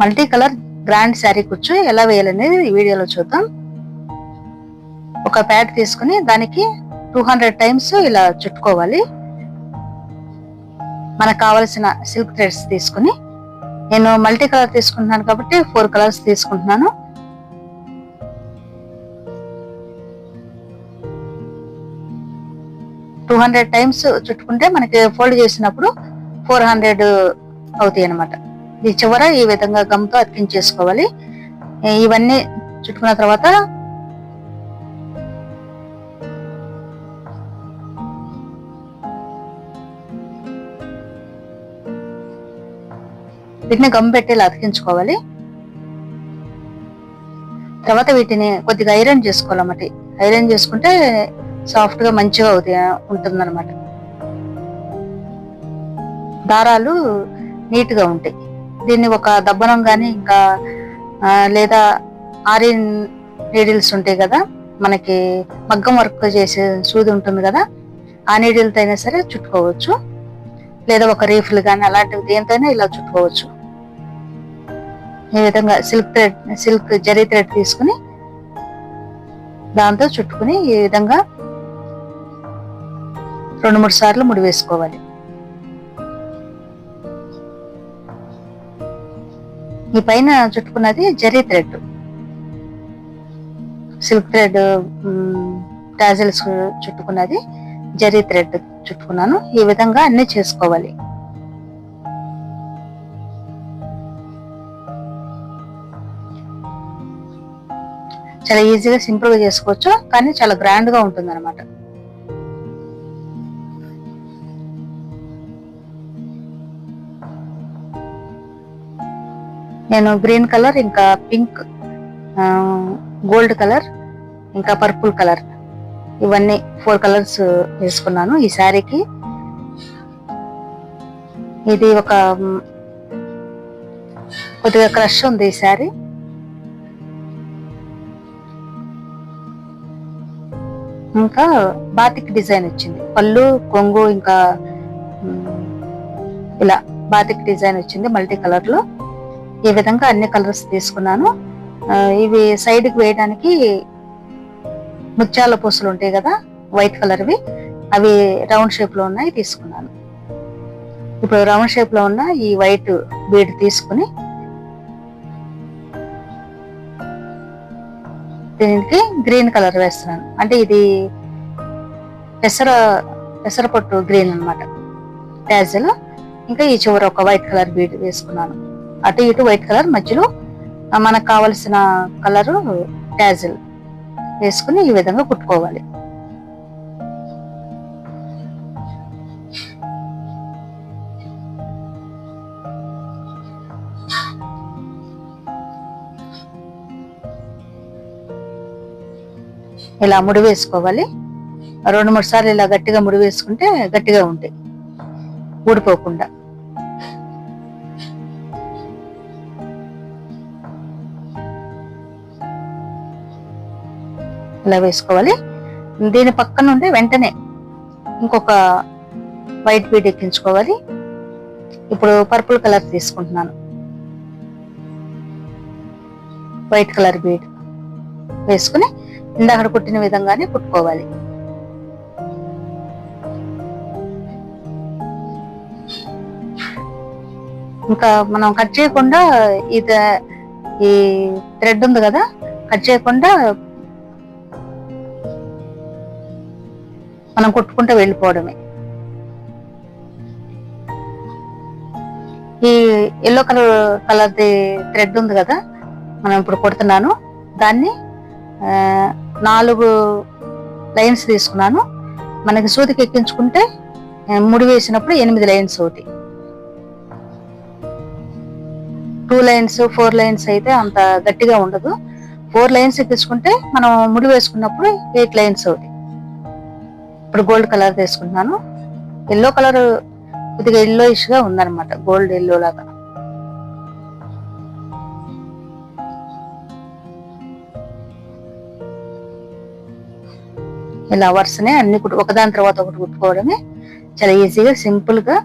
Multi colour grand sari కుచ్చు ఎలా వేయాలనేది ఈ వీడియోలో చూద్దాం. ఒక ప్యాడ్ తీసుకుని దానికి టూ హండ్రెడ్ టైమ్స్ ఇలా చుట్టుకోవాలి. మనకు కావలసిన సిల్క్ థ్రెడ్స్ తీసుకుని నేను మల్టీ కలర్ తీసుకుంటున్నాను కాబట్టి ఫోర్ కలర్స్ తీసుకుంటున్నాను. టూ హండ్రెడ్ టైమ్స్ చుట్టుకుంటే మనకి ఫోల్డ్ చేసినప్పుడు ఫోర్ హండ్రెడ్ అవుతాయి అనమాట ఈ చివర ఈ విధంగా గమ్తో అతికించేసుకోవాలి. ఇవన్నీ చుట్టుకున్న తర్వాత వీటిని గమ్ పెట్టి ఇలా అతికించుకోవాలి. తర్వాత వీటిని కొద్దిగా ఐరన్ చేసుకోవాలన్నమాట. ఐరన్ చేసుకుంటే సాఫ్ట్గా మంచిగా అవుతాయి ఉంటుంది అనమాట దారాలు నీట్గా ఉంటాయి. దీన్ని ఒక దబ్బనం కానీ ఇంకా లేదా ఆరిన్ నీడిల్స్ ఉంటాయి కదా మనకి మగ్గం వర్క్ చేసే సూది ఉంటుంది కదా ఆ నీడిల్తో అయినా సరే చుట్టుకోవచ్చు. లేదా ఒక రీఫ్లు కానీ అలాంటివి దేనితోనే ఇలా చుట్టుకోవచ్చు. ఈ విధంగా silk thread silk zari thread తీసుకుని దాంతో చుట్టుకుని ఈ విధంగా రెండు మూడు సార్లు ముడి వేసుకోవాలి. ఈ పైన చుట్టుకున్నది zari thread. Silk thread tassels చుట్టుకున్నది zari thread చుట్టుకున్నాను. ఈ విధంగా అన్ని చేసుకోవాలి. చాలా ఈజీగా సింపుల్గా చేసుకోవచ్చు కానీ చాలా గ్రాండ్గా ఉంటుంది అనమాట నేను గ్రీన్ కలర్ ఇంకా పింక్ గోల్డ్ కలర్ ఇంకా పర్పుల్ కలర్. ఇవన్నీ ఫోర్ కలర్స్ వేసుకున్నాను ఈ శారీకి. ఇది ఒక కొద్దిగా క్రష్ ఉంది ఈ శారీ. ఇంకా బాతిక్ డిజైన్ వచ్చింది. పళ్ళు కొంగు ఇంకా ఇలా బాతిక్ డిజైన్ వచ్చింది మల్టీ కలర్లో ఈ విధంగా అన్ని కలర్స్ తీసుకున్నాను. ఇవి సైడ్కి వేయడానికి ముత్యాల పూసలు ఉంటాయి కదా వైట్ కలర్వి అవి రౌండ్ షేప్లో ఉన్నాయి తీసుకున్నాను. ఇప్పుడు రౌండ్ షేప్లో ఉన్న ఈ వైట్ బీడ్ తీసుకుని దీనికి గ్రీన్ కలర్ వేస్తున్నాను. అంటే ఇది పెసర పెసరపట్టు గ్రీన్ అన్నమాట. ట్యాజల్ ఇంకా ఈ చివర ఒక వైట్ కలర్ బీడ్ వేసుకున్నాను. అటు ఇటు వైట్ కలర్ మధ్యలో మనకు కావలసిన కలరు టాజిల్ వేసుకుని ఈ విధంగా కుట్టుకోవాలి. ఇలా ముడి వేసుకోవాలి. రెండు మూడు సార్లు ఇలా గట్టిగా ముడి వేసుకుంటే గట్టిగా ఉంటాయి. ఊడిపోకుండా. ఇలా వేసుకోవాలి. దీని పక్కన ఉండే వెంటనే ఇంకొక వైట్ బీడ్ ఎక్కించుకోవాలి. ఇప్పుడు పర్పుల్ కలర్ తీసుకుంటున్నాను. వైట్ కలర్ బీడ్ వేసుకుని ఇందాక కుట్టిన విధంగానే కుట్టుకోవాలి. ఇంకా మనం కట్ చేయకుండా ఇది ఈ థ్రెడ్ ఉంది కదా కట్ చేయకుండా మనం కొట్టుకుంటూ వెళ్ళిపోవడమే. ఈ ఎల్లో కలర్ కలర్ది థ్రెడ్ ఉంది కదా మనం ఇప్పుడు కొడుతున్నాను. దాన్ని నాలుగు లైన్స్ తీసుకున్నాను. మనకి సూదికి ఎక్కించుకుంటే ముడి వేసినప్పుడు ఎనిమిది లైన్స్ ఒకటి టూ లైన్స్ ఫోర్ లైన్స్ అయితే అంత గట్టిగా ఉండదు. ఫోర్ లైన్స్ ఎక్కించుకుంటే మనం ముడి వేసుకున్నప్పుడు ఎయిట్ లైన్స్ ఒకటి ఇప్పుడు గోల్డ్ కలర్ తీసుకుంటున్నాను. ఎల్లో కలర్ కొద్దిగా ఎల్లోయిష్గా ఉందన్నమాట గోల్డ్ ఎల్లో లాగా. ఇలా వరుసనే అన్ని కుట్టు ఒకదాని తర్వాత ఒకటి కుట్టుకోవడమే చాలా ఈజీగా సింపుల్గా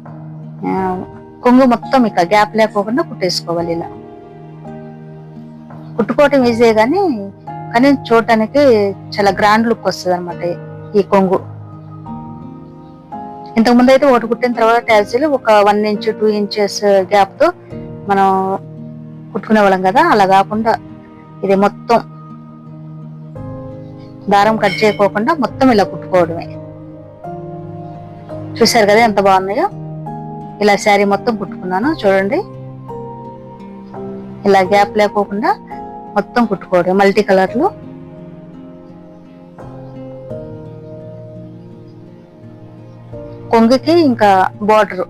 కొంగు మొత్తం ఇక గ్యాప్ లేకోకుండా కుట్టేసుకోవాలి ఇలా. కుట్టుకోవటం ఈజీ కానీ కానీ చూడటానికి చాలా గ్రాండ్ లుక్ వస్తుంది అనమాట ఈ కొంగు. ఇంతకు ముందు అయితే ఒకటి కుట్టిన తర్వాత ట్యాజీలు ఒక వన్ ఇంచ్ టూ ఇంచెస్ గ్యాప్తో మనం కుట్టుకునే వాళ్ళం కదా. అలా కాకుండా ఇది మొత్తం దారం కట్ చేయకోకుండా మొత్తం ఇలా కుట్టుకోవడమే. చూసారు కదా ఎంత బాగున్నాయో? ఇలా శారీ మొత్తం కుట్టుకున్నాను చూడండి. ఇలా గ్యాప్ లేకోకుండా మొత్తం కుట్టుకోవడం మల్టీ కలర్లు కొంగుకి ఇంకా బార్డర్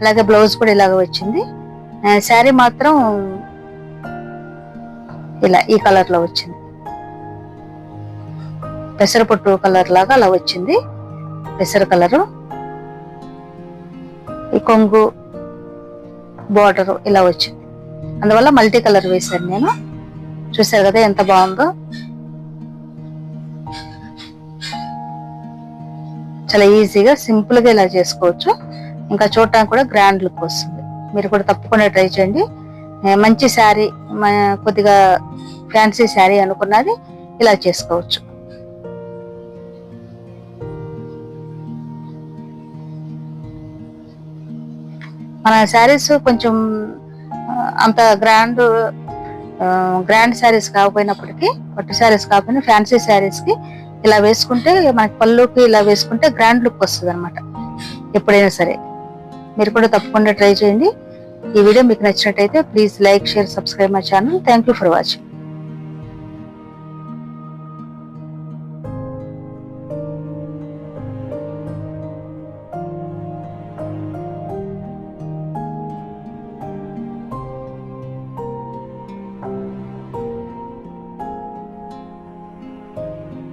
అలాగే బ్లౌజ్ కూడా ఇలాగ వచ్చింది. శారీ మాత్రం ఇలా ఈ కలర్లో వచ్చింది. పెసరపట్టు కలర్ లాగా అలా వచ్చింది. పెసర కలరు ఈ కొంగు బార్డర్ ఇలా వచ్చింది. అందువల్ల మల్టీ కలర్ వేశాను నేను. చూసారు కదా ఎంత బాగుందో. చాలా ఈజీగా సింపుల్గా ఇలా చేసుకోవచ్చు. ఇంకా చూడటానికి కూడా గ్రాండ్ లుక్ వస్తుంది. మీరు కూడా తప్పకుండా ట్రై చేయండి. మంచి శారీ కొద్దిగా ఫ్యాన్సీ శారీ అనుకున్నది ఇలా చేసుకోవచ్చు. మన శారీస్ కొంచెం అంత గ్రాండ్ గ్రాండ్ శారీస్ కాకపోయినప్పటికీ పట్టు శారీస్ కాకపోయినా ఫ్యాన్సీ శారీస్కి ఇలా వేసుకుంటే మనకి పళ్ళుకి ఇలా వేసుకుంటే గ్రాండ్ లుక్ వస్తుంది అనమాట ఎప్పుడైనా సరే. మీరు కూడా తప్పకుండా ట్రై చేయండి. ఈ వీడియో మీకు నచ్చినట్టయితే please like share subscribe my channel thank you for watching